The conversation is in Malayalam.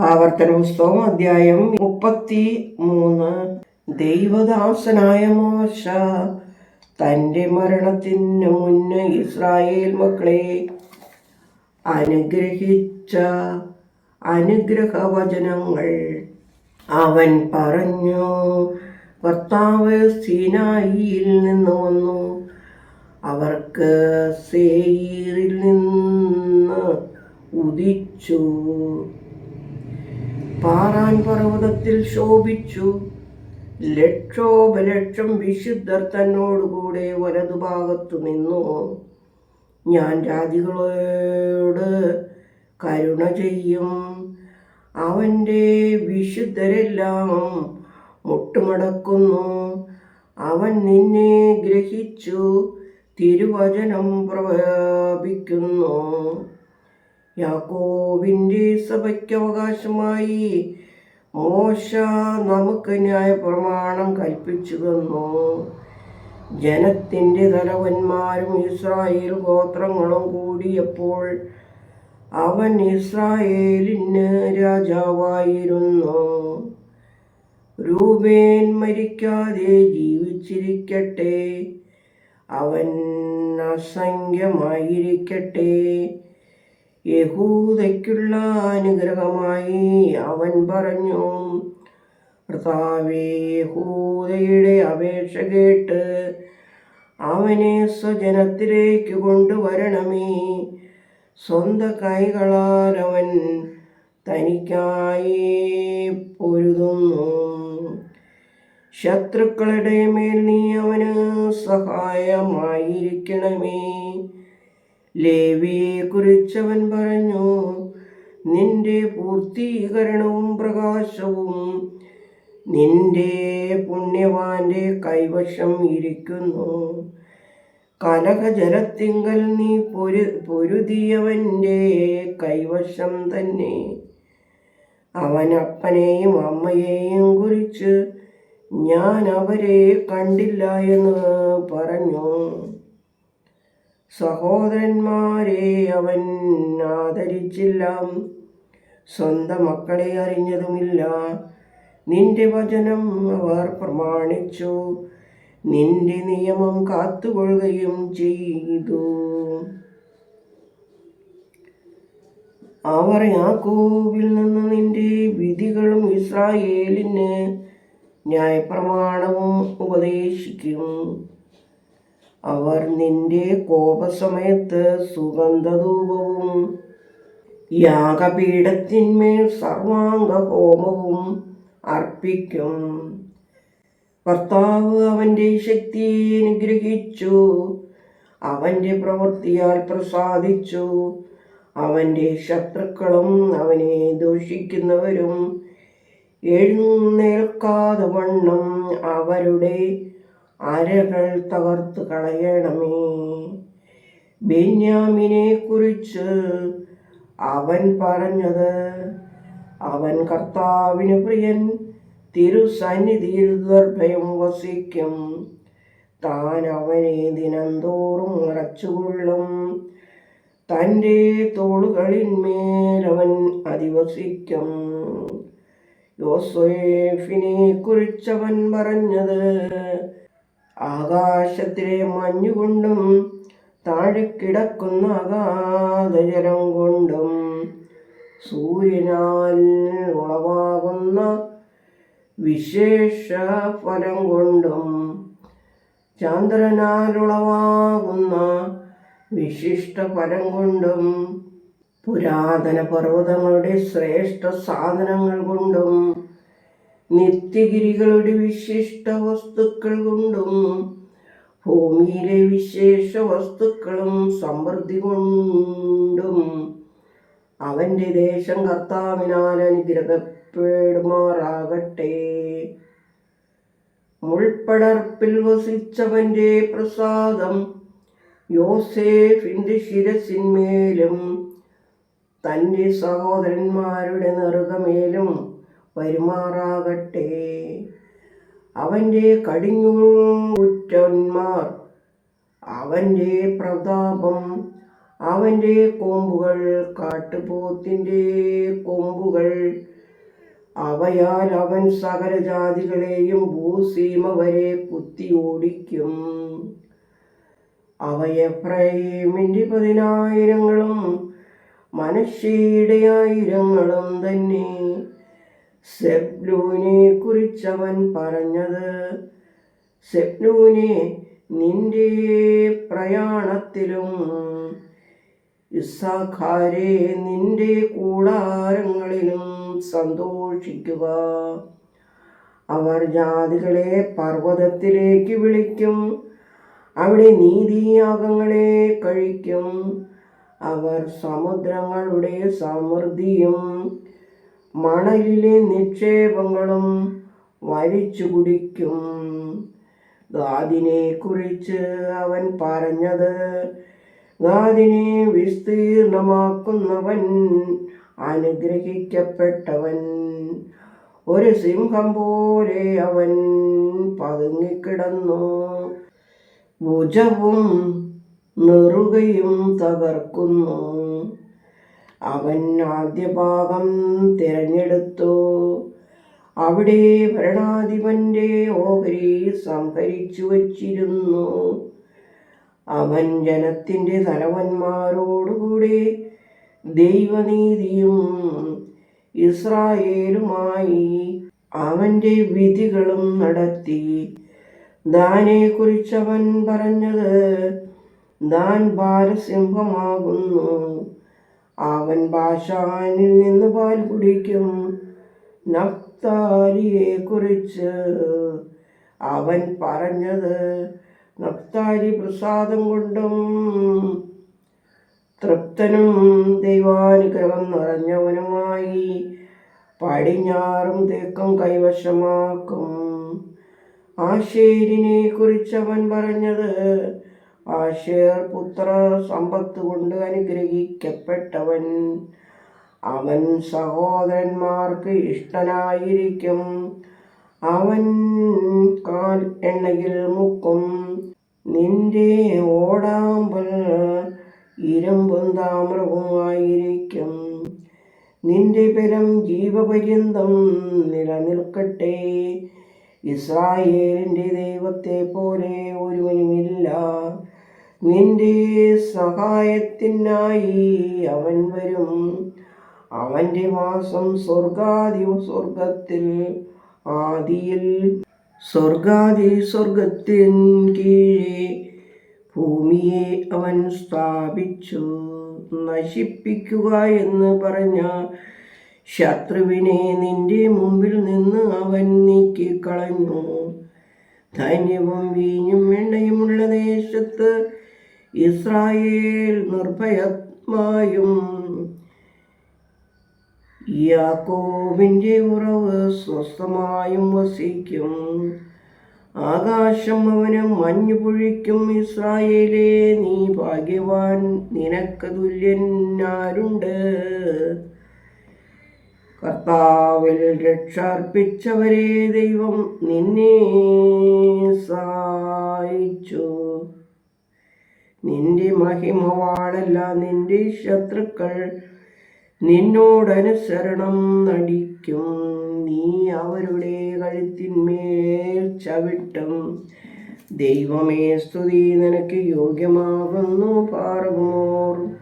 ആവർത്തന പുസ്തകം അധ്യായം മുപ്പത്തി മൂന്ന് ദൈവദാസനായ മോശ തന്റെ മരണത്തിന് മുന്നേ ഇസ്രായേൽ മക്കളെ അനുഗ്രഹിച്ച അനുഗ്രഹവചനങ്ങൾ അവൻ പറഞ്ഞു. കർത്താവ് സീനായിൽ നിന്ന് വന്നു. അവർക്ക് സേയിരിൽ നിന്ന് ഉദിച്ചു. പാറാൻ പർവതത്തിൽ ശോഭിച്ചു. ലക്ഷോപലക്ഷം വിശുദ്ധർ തന്നോടുകൂടെ വലതുഭാഗത്തു നിന്നു. ഞാൻ ജാതികളോട് കരുണ ചെയ്യും. അവന്റെ വിശുദ്ധരെല്ലാം മുട്ടുമടക്കുന്നു. അവൻ നിന്നെ ഗ്രഹിച്ചു തിരുവചനം പ്രവപിക്കുന്നു യാക്കോവിന്റെ സഭയ്ക്ക് അവകാശമായി മോശ നമുക്ക് ന്യായ പ്രമാണം കൽപ്പിച്ചു തന്നു. ജനത്തിന്റെ തലവന്മാരും ഇസ്രായേൽ ഗോത്രങ്ങളും കൂടിയപ്പോൾ അവൻ ഇസ്രായേലിന് രാജാവായിരുന്നു. രൂപേൻ മരിക്കാതെ ജീവിച്ചിരിക്കട്ടെ. അവൻ അസംഖ്യമായിരിക്കട്ടെ. യഹൂദയ്ക്കുള്ള അനുഗ്രഹമായി അവൻ പറഞ്ഞു കർത്താവേ യഹൂദയുടെ അപേക്ഷ കേട്ട് അവനെ സ്വജനത്തിലേക്ക് കൊണ്ടുവരണമേ. സ്വന്ത കൈകളാൽ അവൻ തനിക്കായി പൊരുതുന്നു. ശത്രുക്കളുടെ മേൽ നീ അവന് സഹായമായിരിക്കണമേ. ലേവിയെ കുറിച്ചവൻ പറഞ്ഞു നിന്റെ പൂർത്തീകരണവും പ്രകാശവും നിന്റെ പുണ്യവാന്റെ കൈവശം ഇരിക്കുന്നു. കലഹജലത്തിങ്കൽ നീ പൊരു പൊരുതിയവന്റെ കൈവശം തന്നെ. അവനപ്പനെയും അമ്മയെയും കുറിച്ച് ഞാൻ അവരെ കണ്ടില്ല എന്ന് പറഞ്ഞു. സഹോദരന്മാരെ അവൻ ആദരിച്ചില്ല. സ്വന്തം മക്കളെ അറിഞ്ഞതുമില്ല. നിന്റെ വചനം അവർ പ്രമാണിച്ചു. നിന്റെ നിയമം കാത്തുകൊള്ളുകയും ചെയ്തു. അവർ യാക്കോബിൽ നിന്ന് നിന്റെ വിധികളും ഇസ്രായേലിന് ന്യായപ്രമാണവും ഉപദേശിക്കും. അവർ നിന്റെ കോപസമയത്ത് സുഗന്ധധൂപവും യാഗപീഠത്തിന്മേൽ സർവാംഗ ഹോമവും അർപ്പിക്കും. കർത്താവ് അവന്റെ ശക്തിയെ അനുഗ്രഹിച്ചു. അവന്റെ പ്രവൃത്തിയാൽ പ്രസാദിച്ചു. അവന്റെ ശത്രുക്കളും അവനെ ദൂഷിക്കുന്നവരും എഴുന്നേൽക്കാതെ വണ്ണം അവരുടെ അരകൾ തകർത്ത് കളയണമേ. ബെന്യാമിനെ കുറിച്ച് അവൻ പറഞ്ഞത് അവൻ കർത്താവിന് പ്രിയൻ തിരുസന്നിധിയിൽ ദർഭയം വസിക്കും. താൻ അവനെ ദിനംതോറും മറച്ചുകൊള്ളും. തന്റെ തോളുകളിന്മേലവൻ അധിവസിക്കും. യോസേഫിനെ കുറിച്ചവൻ പറഞ്ഞത് ആകാശത്തിലെ മഞ്ഞുകൊണ്ടും താഴെ കിടക്കുന്ന അഗാധജലം കൊണ്ടും സൂര്യനാൽ ഉളവാകുന്ന വിശേഷ ഫലം കൊണ്ടും ചന്ദ്രനാൽ ഉളവാകുന്ന വിശിഷ്ട ഫലം കൊണ്ടും പുരാതന പർവതങ്ങളുടെ ശ്രേഷ്ഠ സാധനങ്ങൾ കൊണ്ടും നിത്യഗിരികളുടെ വിശിഷ്ട വസ്തുക്കൾ കൊണ്ടും ഭൂമിയിലെ വിശേഷ വസ്തുക്കളും സമൃദ്ധി കൊണ്ടും അവന്റെ ദേശം കർത്താവിനാൽ അനുഗ്രഹപ്പെടുമാറാകട്ടെ മുൾപ്പടർപ്പിൽ വസിച്ചവന്റെ പ്രസാദം യോസേഫിന്റെ ശിരസിന്മേലും തന്റെ സഹോദരന്മാരുടെ നെറുകമേലും വരുമാറാകട്ടെ. അവന്റെ കടിഞ്ഞൂറ്റന്മാർ അവന്റെ പ്രതാപം അവന്റെ കൊമ്പുകൾ കാട്ടുപോത്തിന്റെ കൊമ്പുകൾ. അവയാൽ അവൻ സകല ജാതികളെയും ഭൂസീമ വരെ കുത്തി ഓടിക്കും അവയപ്രൈമിന്റെ പതിനായിരങ്ങളും മനുഷ്യയുടെ ആയിരങ്ങളും തന്നെ. സെബ്ലൂനെ കുറിച്ചവൻ പറഞ്ഞത് സെബ്ലൂനെ നിന്റെ പ്രയാണത്തിലും ഇസാഖാരെ നിന്റെ കൂടാരങ്ങളിലും സന്തോഷിക്കുക. അവർ ജാതികളെ പർവതത്തിലേക്ക് വിളിക്കും. അവിടെ നീതിയാഗങ്ങളെ കഴിക്കും. അവർ സമുദ്രങ്ങളുടെ സമൃദ്ധിയും മണലിലെ നിക്ഷേപങ്ങളും വലിച്ചു കുടിക്കും. ഗാദിനെ കുറിച്ച് അവൻ പറഞ്ഞത് ഗാദിനെ വിസ്തീർണമാക്കുന്നവൻ അനുഗ്രഹിക്കപ്പെട്ടവൻ. ഒരു സിംഹം പോലെ അവൻ പതുങ്ങിക്കിടന്നു. ഭുജവും നെറുകയും തകർക്കുന്നു. അവൻ ആദ്യ ഭാഗം തിരഞ്ഞെടുത്തു. അവിടെ ഭരണാധിപന്റെ ഓഹരി സംഭരിച്ചു വച്ചിരുന്നു. അവൻ ജനത്തിന്റെ തലവന്മാരോടുകൂടി ദൈവനീതിയും ഇസ്രായേലുമായി അവന്റെ വിധികളും നടത്തി. ദാനെ കുറിച്ചവൻ പറഞ്ഞത് ദാൻ ബാലസിംഹമാകുന്നു. അവൻ ഭാഷാനിൽ നിന്ന് പാൽ കുടിക്കും. നഫ്താലിയെ കുറിച്ച് അവൻ പറഞ്ഞത് നഫ്താലി പ്രസാദം കൊണ്ടും തൃപ്തനും ദൈവാനുഗ്രഹം നിറഞ്ഞവനുമായി പടിഞ്ഞാറും തെക്കും കൈവശമാക്കും. ആശേരിനെ അവൻ പറഞ്ഞത് ആശേർ പുത്ര സമ്പത്ത് കൊണ്ട് അനുഗ്രഹിക്കപ്പെട്ടവൻ. അവൻ സഹോദരന്മാർക്ക് ഇഷ്ടനായിരിക്കും. അവൻ കാൽ എണ്ണയിൽ മുക്കും. നിന്റെ ഓടാമ്പൽ ഇരുമ്പും താമ്രവുമായിരിക്കും നിന്റെ ബലം ജീവപര്യന്തം നിലനിൽക്കട്ടെ. ഇസ്രായേലിന്റെ ദൈവത്തെ പോലെ ഒരുവനുമില്ല. നിന്റെ സഹായത്തിനായി അവൻ വരും. അവന്റെ വാസം സ്വർഗാദി സ്വർഗത്തിൽ ആദിയിൽ. സ്വർഗാദി സ്വർഗത്തിൻ കീഴെ ഭൂമിയെ അവൻ സ്ഥാപിച്ചു. നശിപ്പിക്കുക എന്ന് പറഞ്ഞ ശത്രുവിനെ നിന്റെ മുമ്പിൽ നിന്ന് അവൻ നീക്കിക്കളഞ്ഞു. ധന്യവും വീഞ്ഞും ഇസ്രായേൽ നിർഭയത്മായും യാക്കോവിന്റെ ഉറവ് സ്വസ്ഥമായും വസിക്കും. ആകാശം അവന് മഞ്ഞു പൊഴിക്കും. ഇസ്രായേലേ നീ ഭാഗ്യവാൻ. നിനക്ക് തുല്യനാരുണ്ട് കർത്താവിൽ രക്ഷാർപ്പിച്ചവരെ ദൈവം നിന്നെ സഹായിച്ചു. നിന്റെ മഹിമവാളല്ല നിന്റെ ശത്രുക്കൾ. നിന്നോടനുസരണം നടിക്കും. നീ അവരുടെ കഴുത്തിന്മേൽ ചവിട്ടും. ദൈവമേ സ്തുതി നിനക്ക് യോഗ്യമാകുന്നു പാർമോർ